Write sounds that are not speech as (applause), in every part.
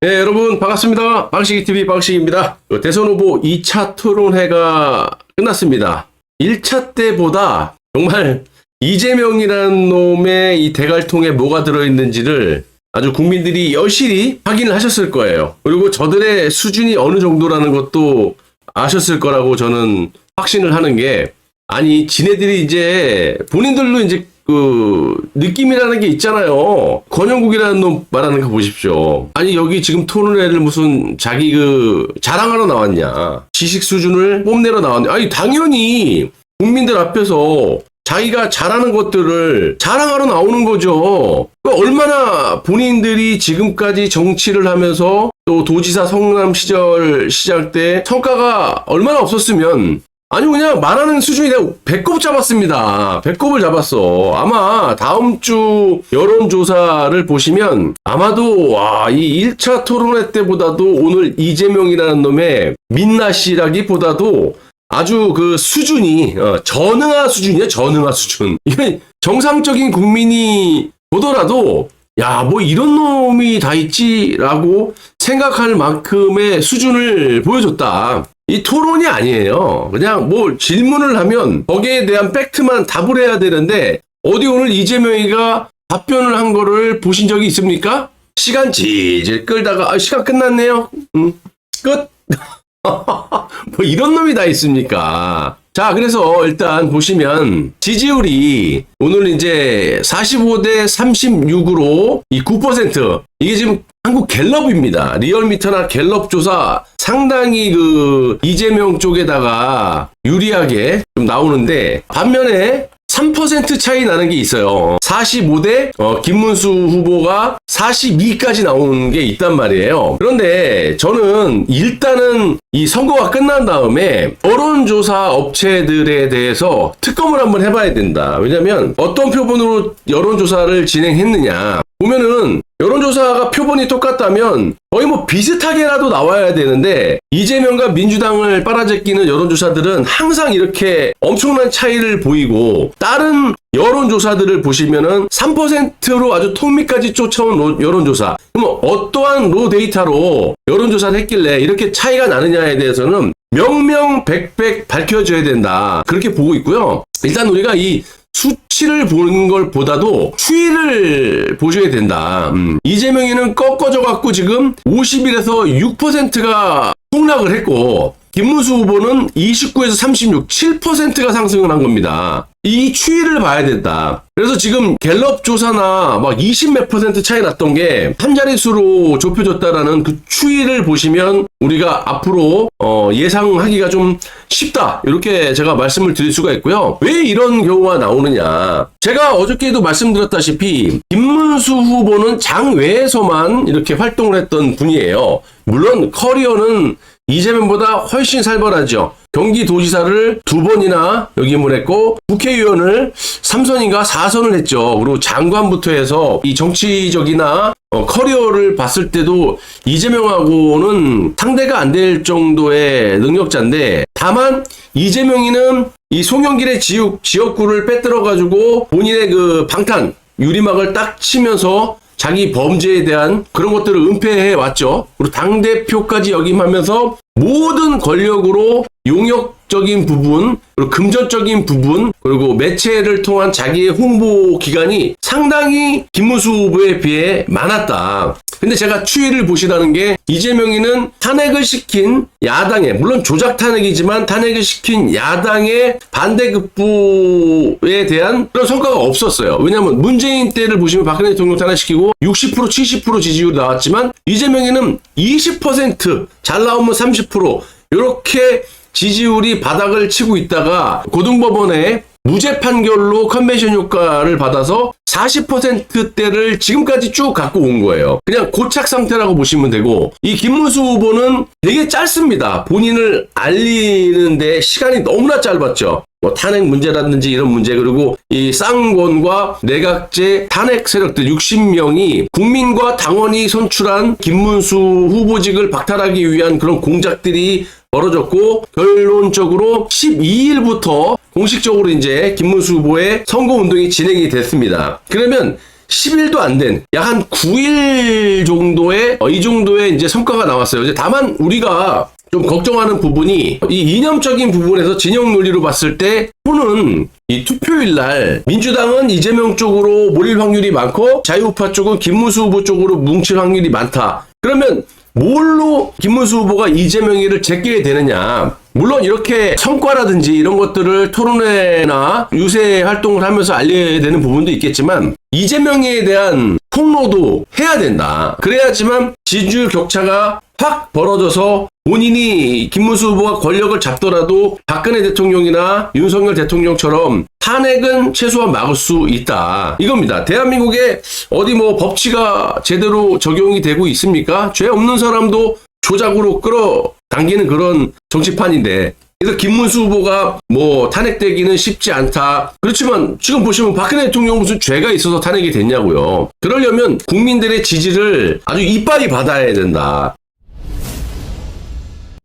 네, 여러분 반갑습니다. 방식이 TV 방식입니다. 그 대선 후보 2차 토론회가 끝났습니다. 1차 때보다 정말 이재명이라는 놈의 이 대갈통에 뭐가 들어있는지를 아주 국민들이 여실히 확인을 하셨을 거예요. 그리고 저들의 수준이 어느 정도라는 것도 아셨을 거라고 저는 확신을 하는 게 아니 지네들이 이제 본인들도 이제 그 느낌이라는 게 있잖아요. 권영국이라는 놈 말하는 거 보십시오. 아니 여기 지금 토론회를 무슨 자기 그 자랑하러 나왔냐? 지식 수준을 뽐내러 나왔냐? 아니 당연히 국민들 앞에서 자기가 잘하는 것들을 자랑하러 나오는 거죠. 그 얼마나 본인들이 지금까지 정치를 하면서 또 도지사 성남 시절 시작 때 성과가 얼마나 없었으면 아니 그냥 말하는 수준이 내가 배꼽 잡았습니다. 배꼽을 잡았어. 아마 다음 주 여론조사를 보시면 아마도 와, 이 1차 토론회 때보다도 오늘 이재명이라는 놈의 민낯이라기보다도 아주 그 수준이 어, 전응하 수준이야 전응하 수준. 이게 정상적인 국민이 보더라도 야 뭐 이런 놈이 다 있지라고 생각할 만큼의 수준을 보여줬다. 이 토론이 아니에요. 그냥 뭐 질문을 하면 거기에 대한 팩트만 답을 해야 되는데 어디 오늘 이재명이가 답변을 한 거를 보신 적이 있습니까? 시간 질질 끌다가 아, 시간 끝났네요. 음, 끝. (laughs) 뭐 이런 놈이 다 있습니까? 자, 그래서 일단 보시면 지지율이 오늘 이제 45대 36으로 이 9% 이게 지금 한국 갤럽입니다. 리얼미터나 갤럽 조사 상당히 그 이재명 쪽에다가 유리하게 좀 나오는데 반면에 3% 차이 나는 게 있어요. 45대 어, 김문수 후보가 42까지 나오는 게 있단 말이에요. 그런데 저는 일단은 이 선거가 끝난 다음에 여론조사 업체들에 대해서 특검을 한번 해봐야 된다. 왜냐면 어떤 표본으로 여론조사를 진행했느냐. 보면은 여론조사가 표본이 똑같다면 거의 뭐 비슷하게라도 나와야 되는데 이재명과 민주당을 빨아제끼는 여론조사들은 항상 이렇게 엄청난 차이를 보이고 다른 여론조사들을 보시면은 3%로 아주 턱밑까지 쫓아온 로- 여론조사. 그럼 어떠한 로 데이터로 여론조사를 했길래 이렇게 차이가 나느냐에 대해서는 명명백백 밝혀져야 된다. 그렇게 보고 있고요. 일단 우리가 이 수치를 보는 걸 보다도 추이를 보셔야 된다. 음. 이재명이는 꺾어져 갖고 지금 50일에서 6%가 폭락을 했고 김문수 후보는 29에서 36, 7%가 상승을 한 겁니다. 이 추이를 봐야 된다. 그래서 지금 갤럽 조사나 막 20 몇 퍼센트 차이 났던 게 한 자릿수로 좁혀졌다라는 그 추이를 보시면 우리가 앞으로 어, 예상하기가 좀 쉽다. 이렇게 제가 말씀을 드릴 수가 있고요. 왜 이런 경우가 나오느냐. 제가 어저께도 말씀드렸다시피 김문수 후보는 장외에서만 이렇게 활동을 했던 분이에요. 물론 커리어는 이재명보다 훨씬 살벌하죠. 경기도지사를 두 번이나 역임을 했고 국회의원을 3선인가 4선을 했죠. 그리고 장관부터 해서 이 정치적이나 어, 커리어를 봤을 때도 이재명하고는 상대가 안 될 정도의 능력자인데 다만 이재명이는 이 송영길의 지역 지역구를 빼들어 가지고 본인의 그 방탄 유리막을 딱 치면서 자기 범죄에 대한 그런 것들을 은폐해 왔죠. 그리고 당 대표까지 역임하면서 모든 권력으로 용역 적인 부분, 그리고 금전적인 부분, 그리고 매체를 통한 자기의 홍보 기간이 상당히 김문수 후보에 비해 많았다. 근데 제가 추이를 보시라는 게 이재명이는 탄핵을 시킨 야당의 물론 조작 탄핵이지만 탄핵을 시킨 야당의 반대급부에 대한 그런 성과가 없었어요. 왜냐하면 문재인 때를 보시면 박근혜 대통령 탄핵시키고 60% 70% 지지율 나왔지만 이재명이는 20%잘 나오면 30% 이렇게 지지율이 바닥을 치고 있다가 고등법원에 무죄 판결로 컨벤션 효과를 받아서 40%대를 지금까지 쭉 갖고 온 거예요. 그냥 고착 상태라고 보시면 되고 이 김문수 후보는 되게 짧습니다. 본인을 알리는데 시간이 너무나 짧았죠. 뭐 탄핵 문제라든지 이런 문제 그리고 이 쌍권과 내각제 탄핵 세력들 60명이 국민과 당원이 선출한 김문수 후보직을 박탈하기 위한 그런 공작들이 벌어졌고 결론적으로 12일부터 공식적으로 이제 김문수 후보의 선거 운동이 진행이 됐습니다. 그러면 10일도 안 된 약 한 9일 정도의 어, 이 정도의 이제 성과가 나왔어요. 이제 다만 우리가 좀 걱정하는 부분이 이 이념적인 부분에서 진영 논리로 봤을 때 후는 이 투표일 날 민주당은 이재명 쪽으로 몰릴 확률이 많고 자유우파 쪽은 김문수 후보 쪽으로 뭉칠 확률이 많다. 그러면 뭘로 김문수 후보가 이재명이를 제끼게 되느냐? 물론 이렇게 성과라든지 이런 것들을 토론회나 유세 활동을 하면서 알려야 되는 부분도 있겠지만 이재명에 대한 폭로도 해야 된다. 그래야지만 지지율 격차가 확 벌어져서 본인이 김문수 후보가 권력을 잡더라도 박근혜 대통령이나 윤석열 대통령처럼 탄핵은 최소한 막을 수 있다. 이겁니다. 대한민국에 어디 뭐 법치가 제대로 적용이 되고 있습니까? 죄 없는 사람도 조작으로 끌어당기는 그런 정치판인데 그래서 김문수 후보가 뭐 탄핵되기는 쉽지 않다. 그렇지만 지금 보시면 박근혜 대통령 무슨 죄가 있어서 탄핵이 됐냐고요. 그러려면 국민들의 지지를 아주 이빨이 받아야 된다.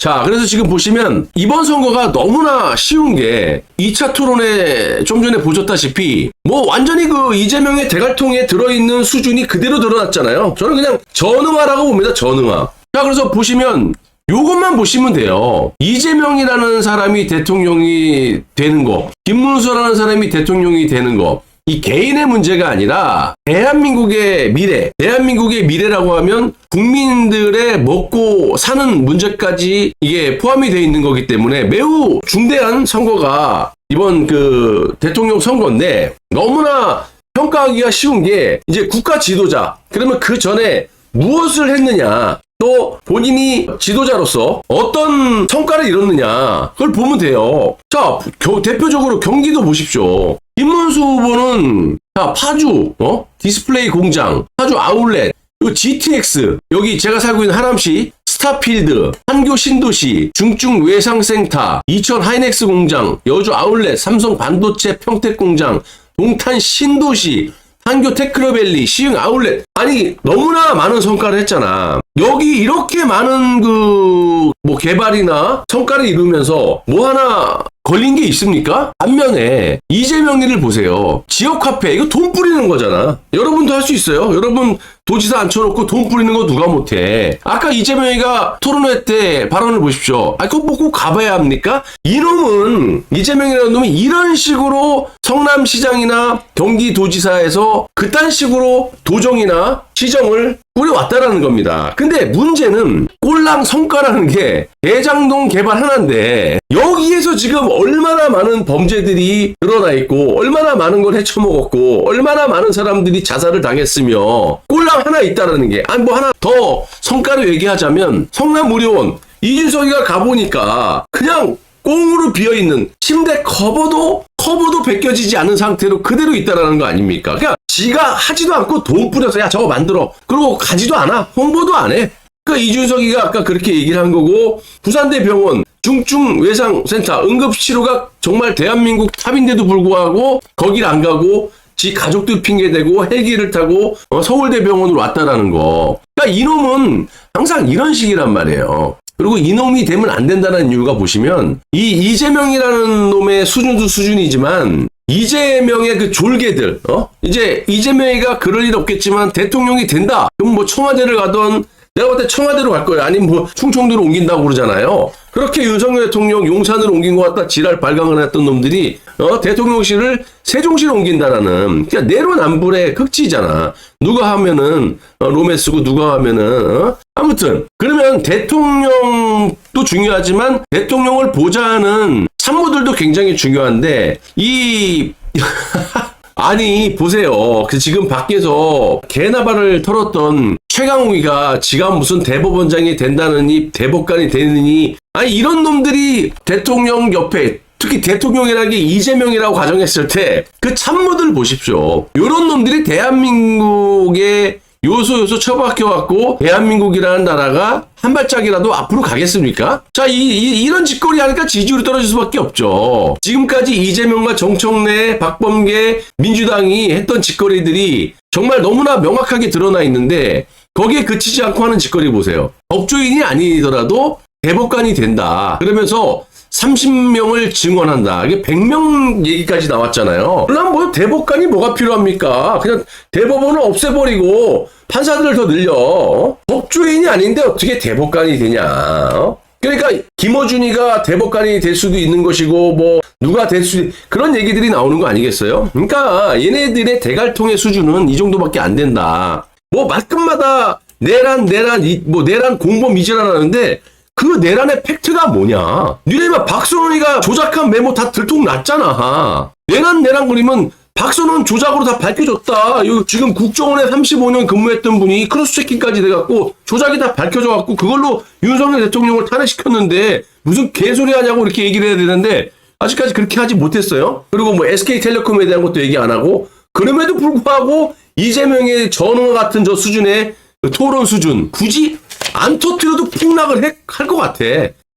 자, 그래서 지금 보시면 이번 선거가 너무나 쉬운 게 2차 토론에 좀 전에 보셨다시피 뭐 완전히 그 이재명의 대갈통에 들어있는 수준이 그대로 드러났잖아요. 저는 그냥 전응화라고 봅니다. 전응화. 자, 그래서 보시면 요것만 보시면 돼요. 이재명이라는 사람이 대통령이 되는 거, 김문수라는 사람이 대통령이 되는 거, 이 개인의 문제가 아니라 대한민국의 미래, 대한민국의 미래라고 하면 국민들의 먹고 사는 문제까지 이게 포함이 되어 있는 거기 때문에 매우 중대한 선거가 이번 그 대통령 선거인데 너무나 평가하기가 쉬운 게 이제 국가 지도자 그러면 그 전에 무엇을 했느냐 또 본인이 지도자로서 어떤 성과를 이뤘느냐 그걸 보면 돼요. 자 겨- 대표적으로 경기도 보십시오. 김문수 후보는 자 파주 어 디스플레이 공장 파주 아울렛 그리고 GTX 여기 제가 살고 있는 하남시 스타필드 한교 신도시 중증 외상센터 이천 하이넥스 공장 여주 아울렛 삼성 반도체 평택 공장 동탄 신도시 한교 테크노밸리, 시흥 아울렛. 아니, 너무나 많은 성과를 했잖아. 여기 이렇게 많은 그, 뭐, 개발이나 성과를 이루면서 뭐 하나 걸린 게 있습니까? 반면에 이재명이를 보세요. 지역 카페, 이거 돈 뿌리는 거잖아. 여러분도 할 수 있어요. 여러분 도지사 앉혀놓고 돈 뿌리는 거 누가 못해. 아까 이재명이가 토론회 때 발언을 보십시오. 아, 그거 뭐꼭 가봐야 합니까? 이놈은, 이재명이라는 놈이 이런 식으로 성남시장이나 경기도지사에서 그딴 식으로 도정이나 시정을 꾸려왔다라는 겁니다. 근데 문제는 꼴랑 성과라는 게 대장동 개발 하나인데 여기에서 지금 얼마나 많은 범죄들이 드러나 있고 얼마나 많은 걸 헤쳐먹었고 얼마나 많은 사람들이 자살을 당했으며 꼴랑 하나 있다라는 게 아니 뭐 하나 더 성과를 얘기하자면 성남무료원 이준석이가 가보니까 그냥 꽁으로 비어있는 침대 커버도 커버도 벗겨지지 않은 상태로 그대로 있다라는 거 아닙니까? 그러니까 지가 하지도 않고 돈 뿌려서 야 저거 만들어 그러고 가지도 않아 홍보도 안 해. 그러니까 이준석이가 아까 그렇게 얘기를 한 거고 부산대 병원 중증 외상센터 응급치료가 정말 대한민국 탑인데도 불구하고 거길 안 가고 지 가족들 핑계대고 헬기를 타고 어, 서울대 병원으로 왔다라는 거. 그러니까 이놈은 항상 이런 식이란 말이에요. 그리고 이놈이 되면 안 된다는 이유가 보시면 이 이재명이라는 놈의 수준도 수준이지만 이재명의 그 졸개들 어? 이제 이재명이가 그럴 일 없겠지만 대통령이 된다. 그럼 뭐 청와대를 가던 내가 볼 때 청와대로 갈 거예요. 아니면 뭐 충청도로 옮긴다고 그러잖아요 그렇게 윤석열 대통령 용산으로 옮긴 것 같다 지랄 발광을 했던 놈들이 어 대통령실을 세종시로 옮긴다라는 그러니까 내로남불의 극치잖아 누가 하면은 어, 로맨스고 누가 하면은 어? 아무튼 그러면 대통령도 중요하지만 대통령을 보좌하는 참모들도 굉장히 중요한데 이 (laughs) 아니 보세요. 그 지금 밖에서 개나발을 털었던 최강욱이가 지가 무슨 대법원장이 된다느니 대법관이 되느니 아니 이런 놈들이 대통령 옆에 특히 대통령이라는 게 이재명이라고 가정했을 때 그 참모들 보십시오. 요런 놈들이 대한민국의 요소 요소 처박혀 갖고 대한민국이라는 나라가 한 발짝이라도 앞으로 가겠습니까? 자, 이, 이, 런 짓거리 하니까 지지율이 떨어질 수밖에 없죠. 지금까지 이재명과 정청래, 박범계, 민주당이 했던 짓거리들이 정말 너무나 명확하게 드러나 있는데 거기에 그치지 않고 하는 짓거리 보세요. 법조인이 아니더라도 대법관이 된다. 그러면서 30명을 증언한다. 이게 100명 얘기까지 나왔잖아요. 그럼 뭐 대법관이 뭐가 필요합니까? 그냥 대법원을 없애버리고 판사들을 더 늘려. 어? 법조인이 아닌데 어떻게 대법관이 되냐? 어? 그러니까 김어준이가 대법관이 될 수도 있는 것이고 뭐 누가 될 수 그런 얘기들이 나오는 거 아니겠어요? 그러니까 얘네들의 대갈통의 수준은 이 정도밖에 안 된다. 뭐 말끝마다 내란 내란 이, 뭐 내란 공범 이질하는데 그 내란의 팩트가 뭐냐? 니네만 박선원이가 조작한 메모 다 들통났잖아. 내란 내란 그리면 박선원 조작으로 다 밝혀졌다. 지금 국정원에 35년 근무했던 분이 크로스 체킹까지 돼갖고 조작이 다 밝혀져갖고 그걸로 윤석열 대통령을 탄핵시켰는데 무슨 개소리 하냐고 이렇게 얘기를 해야 되는데 아직까지 그렇게 하지 못했어요. 그리고 뭐 SK텔레콤에 대한 것도 얘기 안 하고 그럼에도 불구하고 이재명의 전화 같은 저 수준의 그 토론 수준 굳이 안 터뜨려도 폭락을 할 것 같아.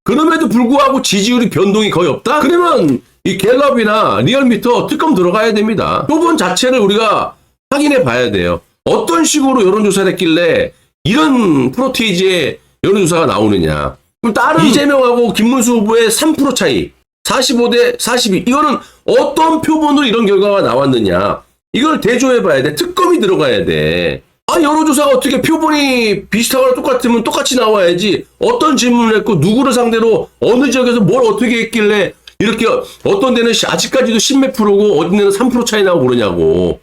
그럼에도 불구하고 지지율이 변동이 거의 없다? 그러면 이 갤럽이나 리얼미터 특검 들어가야 됩니다. 표본 자체를 우리가 확인해 봐야 돼요. 어떤 식으로 여론조사를 했길래 이런 프로테이지의 여론조사가 나오느냐. 그럼 다른 이재명하고 김문수 후보의 3% 차이, 45대 42. 이거는 어떤 표본으로 이런 결과가 나왔느냐. 이걸 대조해 봐야 돼. 특검이 들어가야 돼. 아, 여론조사가 어떻게 표본이 비슷하거나 똑같으면 똑같이 나와야지. 어떤 질문을 했고, 누구를 상대로, 어느 지역에서 뭘 어떻게 했길래, 이렇게, 어떤 데는 시- 아직까지도 10몇 프로고, 어떤 데는 3% 차이 나고 그러냐고.